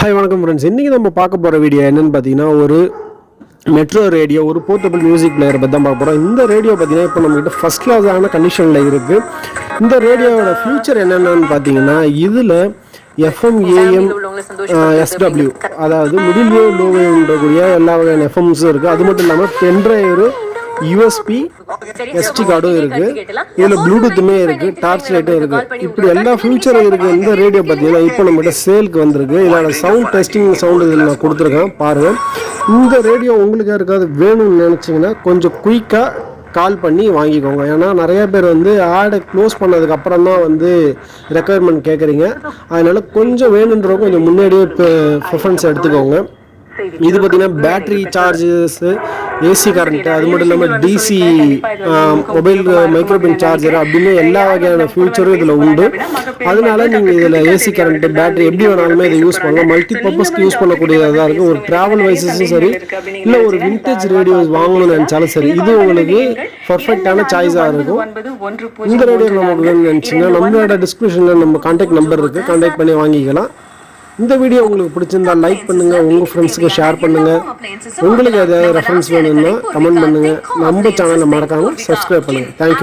Hi வணக்கம் friends இன்றைக்கி நம்ம பார்க்க போகிற வீடியோ என்னன்னு பார்த்தீங்கன்னா ஒரு மெட்ரோ ரேடியோ ஒரு போர்ட்டபிள் மியூசிக் பிளேயர் பற்றி தான் பார்க்க போகிறோம் இந்த ரேடியோ பார்த்தீங்கன்னா இப்போ நம்மகிட்ட ஃபஸ்ட் கிளாஸான கண்டிஷனில் இருக்குது இந்த ரேடியோவோட ஃபியூச்சர் என்னென்னு பார்த்தீங்கன்னா இதில் எஃப்எம் ஏஎம் எஸ்டபிள்யூ அதாவது மிடில் வேவ் லோ வேவ்ன்றக்கூடிய எல்லா வகையான எஃப்எம்ஸும் இருக்குது அது மட்டும் இல்லாமல் பென்ட்ரைவரு யூஎஸ்பி எஸ்டி கார்டும் இருக்கு. இதுல ப்ளூடூத்துமே இருக்கு டார்ச் லைட்டும் இருக்கு. இப்படி எல்லா ஃபியூச்சரும் இருக்கு இந்த ரேடியோ பார்த்தீங்கன்னா இப்போ நம்மகிட்ட சேலுக்கு வந்திருக்கு. இதோட சவுண்ட் டெஸ்டிங் சவுண்ட் இதில் நான் கொடுத்துருக்கேன். பாருங்க. இந்த ரேடியோ உங்களுக்கு யாருக்காவது வேணும்னு நினைச்சீங்கன்னா கொஞ்சம் குயிக்காக கால் பண்ணி வாங்கிக்கோங்க. ஏன்னா நிறைய பேர் வந்து ஆடை க்ளோஸ் பண்ணதுக்கு அப்புறம் தான் வந்து ரெக்குயர்மெண்ட் கேட்குறீங்க அதனால கொஞ்சம் வேணுன்றவங்க கொஞ்சம் முன்னாடியே ப்ரிஃபரன்ஸ் எடுத்துக்கோங்க. இது பார்த்தீங்கன்னா பேட்டரி சார்ஜஸ் ஏசி கரண்ட்டு அது மட்டும் இல்லாமல் டிசி மொபைல் மைக்ரோபின் சார்ஜர் அப்படின்னு எல்லா வகையான ஃபியூச்சரும் இதில் உண்டு. அதனால நீங்கள் இதில் ஏசி கரண்ட்டு பேட்டரி எப்படி வேணாலுமே இதை யூஸ் பண்ணலாம். மல்டி பர்பஸ்க்கு யூஸ் பண்ணக்கூடியதாக இருக்கும். ஒரு ட்ராவல் வைசஸும் சரி இல்லை ஒரு விண்டேஜ் ரேடியோஸ் வாங்கணும்னு நினச்சாலும் சரி இது உங்களுக்கு பர்ஃபெக்டான சாய்ஸாக இருக்கும். இந்த ரேடியோ நமக்கு நினச்சிங்கன்னா நம்மளோட டிஸ்கிரிப்ஷனில் நம்ம கான்டாக்ட் நம்பர் இருக்குது கான்டாக்ட் பண்ணி வாங்கிக்கலாம். இந்த வீடியோ உங்களுக்கு பிடிச்சிருந்தா லைக் பண்ணுங்க உங்க ஃப்ரெண்ட்ஸுக்கு ஷேர் பண்ணுங்க. உங்களுக்கு ஏதாவது ரெஃபரன்ஸ் வேணும்னா கமெண்ட் பண்ணுங்க. நம்ம சேனலை மறக்காம சப்ஸ்கிரைப் பண்ணுங்க. தேங்க்யூ